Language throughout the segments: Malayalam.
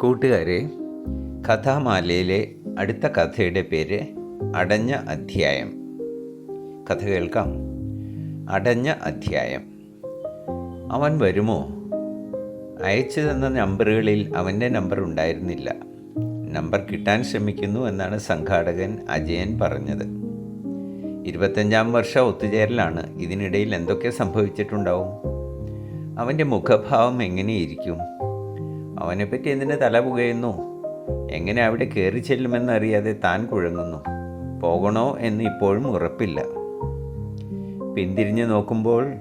കൂട്ടുകാരെ കഥാമാലയിലെ അടുത്ത കഥയുടെ പേര് അടഞ്ഞ അധ്യായം. കഥ കേൾക്കാം. അടഞ്ഞ അധ്യായം. അവൻ വരുമോ? അയച്ചു തന്ന നമ്പറുകളിൽ അവന്റെ നമ്പർ ഉണ്ടായിരുന്നില്ല. നമ്പർ കിട്ടാൻ ശ്രമിക്കുന്നു എന്നാണ് സംഘാടകൻ അജയൻ പറഞ്ഞത്. ഇരുപത്തഞ്ചാം വർഷ ഒത്തുചേരലാണ്. ഇതിനിടയിൽ എന്തൊക്കെ സംഭവിച്ചിട്ടുണ്ടാവും? അവന്റെ മുഖഭാവം എങ്ങനെയിരിക്കും? അവനെപ്പറ്റി എന്തിന് തല പുകയുന്നു? എങ്ങനെ അവിടെ കയറി ചെല്ലുമെന്നറിയാതെ താൻ കുഴങ്ങുന്നു. പോകണോ എന്ന് ഇപ്പോഴും ഉറപ്പില്ല. പിന്തിരിഞ്ഞു നോക്കുമ്പോൾ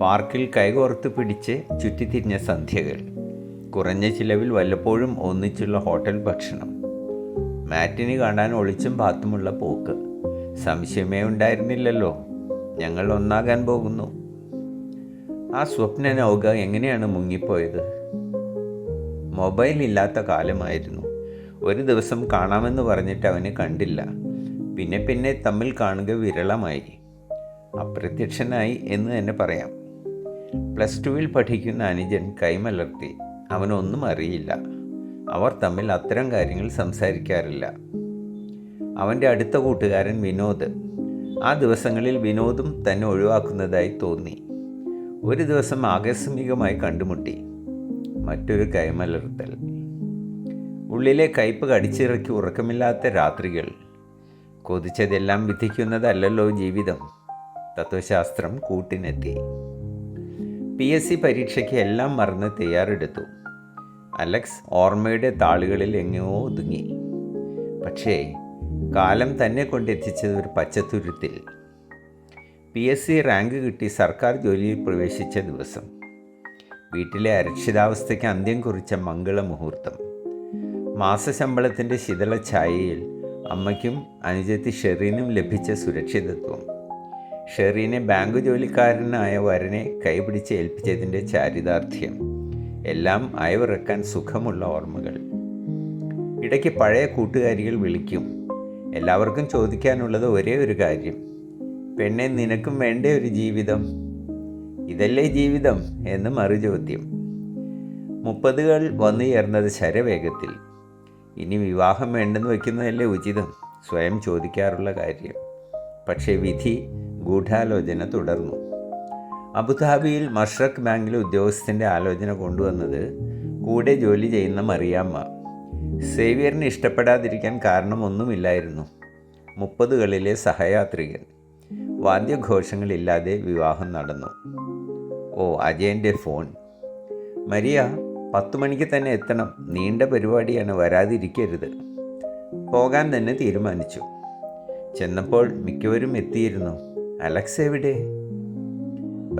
പാർക്കിൽ കൈകോർത്ത് പിടിച്ച് ചുറ്റിത്തിരിഞ്ഞ സന്ധ്യകൾ. കുറഞ്ഞ ചിലവിൽ വല്ലപ്പോഴും ഒന്നിച്ചുള്ള ഹോട്ടൽ ഭക്ഷണം. മാറ്റിന് കാണാൻ ഒളിച്ചും പാത്തുമുള്ള പോക്ക്. സംശയമേ ഉണ്ടായിരുന്നില്ലല്ലോ. ഞങ്ങൾ ഒന്നാകാൻ പോകുന്നു. ആ സ്വപ്ന നൗക എങ്ങനെയാണ് മുങ്ങിപ്പോയത്? മൊബൈൽ ഇല്ലാത്ത കാലമായിരുന്നു. ഒരു ദിവസം കാണാമെന്ന് പറഞ്ഞിട്ട് അവന് കണ്ടില്ല. പിന്നെ പിന്നെ തമ്മിൽ കാണുക വിരളമായി. അപ്രത്യക്ഷനായി എന്ന് തന്നെ പറയാം. പ്ലസ് ടുവിൽ പഠിക്കുന്ന അനുജൻ കൈമലർത്തി. അവനൊന്നും അറിയില്ല. അവർ തമ്മിൽ അത്തരം കാര്യങ്ങൾ സംസാരിക്കാറില്ല. അവന്റെ അടുത്ത കൂട്ടുകാരൻ വിനോദ്. ആ ദിവസങ്ങളിൽ വിനോദും തന്നെ ഒഴിവാക്കുന്നതായി തോന്നി. ഒരു ദിവസം ആകസ്മികമായി കണ്ടുമുട്ടി. മറ്റൊരു കൈമലർത്തൽ. ഉള്ളിലെ കയ്പ് കടിച്ചിറക്കി ഉറക്കമില്ലാത്ത രാത്രികൾ. കൊതിച്ചതെല്ലാം വിധിക്കുന്നതല്ലല്ലോ ജീവിതം. തത്വശാസ്ത്രം കൂട്ടിനെത്തി. പി എസ് സി പരീക്ഷയ്ക്ക് എല്ലാം മറന്ന് തയ്യാറെടുത്തു. അലക്സ് ഓർമ്മയുടെ താളുകളിൽ എങ്ങോ ഒതുങ്ങി. പക്ഷേ കാലം തന്നെ കൊണ്ടെത്തിച്ചത് ഒരു പച്ചത്തുരുത്തിൽ. പി എസ് സി റാങ്ക് കിട്ടി സർക്കാർ ജോലിയിൽ പ്രവേശിച്ച ദിവസം. വീട്ടിലെ അരക്ഷിതാവസ്ഥയ്ക്ക് അന്ത്യം കുറിച്ച മംഗളമുഹൂർത്തം മാസശമ്പളത്തിന്റെ ശീതള ഛായയിൽ അമ്മയ്ക്കും അനുജത്തി ഷെറീനും ലഭിച്ച സുരക്ഷിതത്വം. ഷെറീനെ ബാങ്ക് ജോലിക്കാരനായ വരനെ കൈപിടിച്ച് ഏൽപ്പിച്ചതിന്റെ ചാരിതാർത്ഥ്യം. എല്ലാം അയവിറക്കാൻ സുഖമുള്ള ഓർമ്മകൾ. ഇടയ്ക്ക് പഴയ കൂട്ടുകാരികൾ വിളിക്കും. എല്ലാവർക്കും ചോദിക്കാനുള്ളത് ഒരേ ഒരു കാര്യം. പെണ്ണെ നിനക്കും വേണ്ടേ ഒരു ജീവിതം? ഇതല്ലേ ജീവിതം എന്ന് മറുചോദ്യം. മുപ്പതുകൾ വന്നു ചേർന്നത് ശരവേഗത്തിൽ. ഇനി വിവാഹം വേണ്ടെന്ന് വയ്ക്കുന്നതല്ലേ ഉചിതം? സ്വയം ചോദിക്കാറുള്ള കാര്യം. പക്ഷേ വിധി ഗൂഢാലോചന തുടർന്നു. അബുദാബിയിൽ മഷ്റഖ് ബാങ്കിലെ ഉദ്യോഗസ്ഥന്റെ ആലോചന കൊണ്ടുവന്നത് കൂടെ ജോലി ചെയ്യുന്ന മറിയാമ്മ. സേവിയറിന് ഇഷ്ടപ്പെടാതിരിക്കാൻ കാരണമൊന്നുമില്ലായിരുന്നു. മുപ്പതുകളിലെ സഹയാത്രികൻ. വാദ്യഘോഷങ്ങളില്ലാതെ വിവാഹം നടന്നു. ഓ അജയന്റെ ഫോൺ. മരിയ പത്തു മണിക്ക് തന്നെ എത്തണം. നീണ്ട പരിപാടിയാണ് വരാതിരിക്കരുത്. പോകാൻ തന്നെ തീരുമാനിച്ചു. ചെന്നപ്പോൾ മിക്കവരും എത്തിയിരുന്നു. അലക്സ് എവിടെ?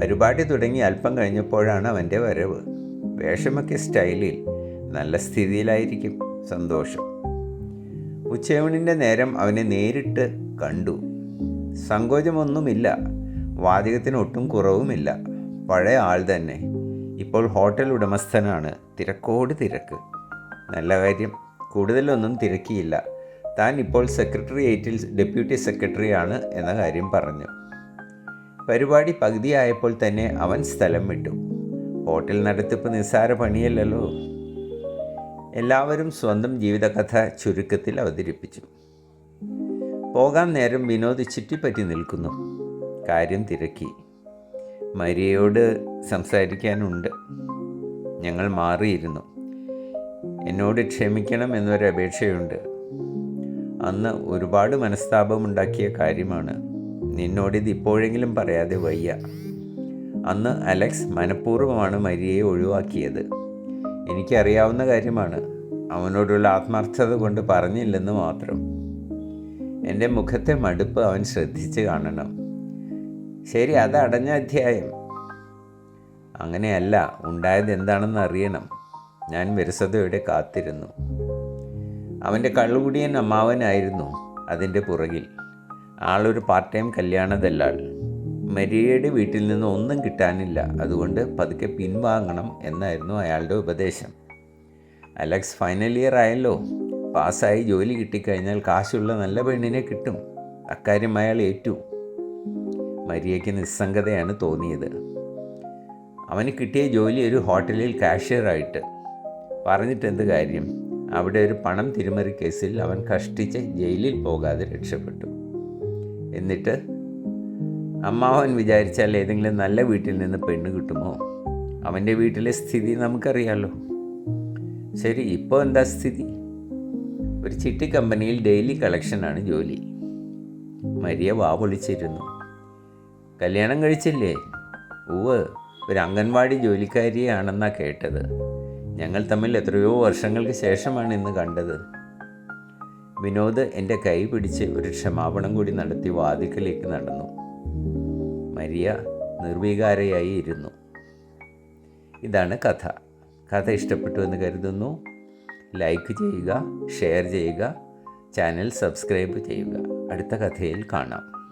പരിപാടി തുടങ്ങി അല്പം കഴിഞ്ഞപ്പോഴാണ് അവന്റെ വരവ്. വേഷമൊക്കെ സ്റ്റൈലിൽ നല്ല സ്ഥിതിയിലായിരിക്കും. സന്തോഷം. ഉച്ചയൂണിന്റെ നേരം അവനെ നേരിട്ട് കണ്ടു. സങ്കോചമൊന്നുമില്ല. വാചകത്തിന് ഒട്ടും കുറവുമില്ല. പഴയ ആൾ തന്നെ. ഇപ്പോൾ ഹോട്ടൽ ഉടമസ്ഥനാണ്. തിരക്കോട് തിരക്ക്. നല്ല കാര്യം കൂടുതലൊന്നും തിരക്കിയില്ല. താൻ ഇപ്പോൾ സെക്രട്ടറിയേറ്റിൽ ഡെപ്യൂട്ടി സെക്രട്ടറിയാണ് എന്ന കാര്യം പറഞ്ഞു. പരിപാടി പകുതിയായപ്പോൾ തന്നെ അവൻ സ്ഥലം വിട്ടു. ഹോട്ടൽ നടത്തിപ്പ് നിസ്സാര പണിയല്ലല്ലോ. എല്ലാവരും സ്വന്തം ജീവിതകഥ ചുരുക്കത്തിൽ അവതരിപ്പിച്ചു. പോകാൻ നേരം വിനോദ് ചുറ്റിപ്പറ്റി നിൽക്കുന്നു. കാര്യം തിരക്കി. മരിയയോട് സംസാരിക്കാനുണ്ട്. ഞങ്ങൾ മാറിയിരുന്നു. എന്നോട് ക്ഷമിക്കണം എന്നൊരു അപേക്ഷയുണ്ട്. അന്ന് ഒരുപാട് മനസ്താപമുണ്ടാക്കിയ കാര്യമാണ്. നിന്നോടിത് ഇപ്പോഴെങ്കിലും പറയാതെ വയ്യ. അന്ന് അലക്സ് മനഃപൂർവമാണ് മരിയയെ ഒഴിവാക്കിയത്. എനിക്കറിയാവുന്ന കാര്യമാണ്. അവനോടുള്ള ആത്മാർത്ഥത കൊണ്ട് പറഞ്ഞില്ലെന്ന് മാത്രം. എന്റെ മുഖത്തെ മടുപ്പ് അവൻ ശ്രദ്ധിച്ച് കാണണം. ശരി അത് അടഞ്ഞ അധ്യായം. അങ്ങനെയല്ല ഉണ്ടായത് എന്താണെന്ന് അറിയണം. ഞാൻ വിരസതയോടെ കാത്തിരുന്നു. അവന്റെ കള്ളുകുടിയൻ അമ്മാവനായിരുന്നു അതിന്റെ പുറകിൽ. ആളൊരു പാർട്ട് ടൈം കല്യാണ ദല്ലാൾ മരിയയുടെ വീട്ടിൽ നിന്ന് ഒന്നും കിട്ടാനില്ല. അതുകൊണ്ട് പതുക്കെ പിൻവാങ്ങണം എന്നായിരുന്നു അയാളുടെ ഉപദേശം. അലക്സ് ഫൈനൽ ഇയർ ആയല്ലോ. പാസ്സായി ജോലി കിട്ടിക്കഴിഞ്ഞാൽ കാശുള്ള നല്ല പെണ്ണിനെ കിട്ടും. അക്കാര്യം അയാൾ ഏറ്റു. മരിയയ്ക്ക് നിസ്സംഗതയാണ് തോന്നിയത്. അവന് കിട്ടിയ ജോലി ഒരു ഹോട്ടലിൽ കാഷ്യറായിട്ട്. പറഞ്ഞിട്ട് എന്ത് കാര്യം? അവിടെ ഒരു പണം തിരിമറി കേസിൽ അവൻ കഷ്ടിച്ച് ജയിലിൽ പോകാതെ രക്ഷപ്പെട്ടു. എന്നിട്ട്? അമ്മാവൻ വിചാരിച്ചാൽ ഏതെങ്കിലും നല്ല വീട്ടിൽ നിന്ന് പെണ്ണ് കിട്ടുമോ? അവന്റെ വീട്ടിലെ സ്ഥിതി നമുക്കറിയാലോ. ശരി ഇപ്പോൾ എന്താ സ്ഥിതി? ഒരു ചിട്ടി കമ്പനിയിൽ ഡെയിലി കളക്ഷനാണ് ജോലി. മരിയ വാവൊളിച്ചിരുന്നു. കല്യാണം കഴിച്ചില്ലേ? ഉവ് ഒരു അംഗൻവാടി ജോലിക്കാരിയാണെന്നാ കേട്ടത്. ഞങ്ങൾ തമ്മിൽ എത്രയോ വർഷങ്ങൾക്ക് ശേഷമാണ് ഇന്ന് കണ്ടത്. വിനോദ് എന്റെ കൈ പിടിച്ച് ഒരു ക്ഷമാപണം കൂടി നടത്തി വാതിക്കലേക്ക് നടന്നു. മരിയ നിർവികാരയായി ഇരുന്നു. ഇതാണ് കഥ. കഥ ഇഷ്ടപ്പെട്ടു എന്ന് കരുതുന്നു. ലൈക്ക് ചെയ്യുക ഷെയർ ചെയ്യുക ചാനൽ സബ്സ്ക്രൈബ് ചെയ്യുക. അടുത്ത കഥയിൽ കാണാം.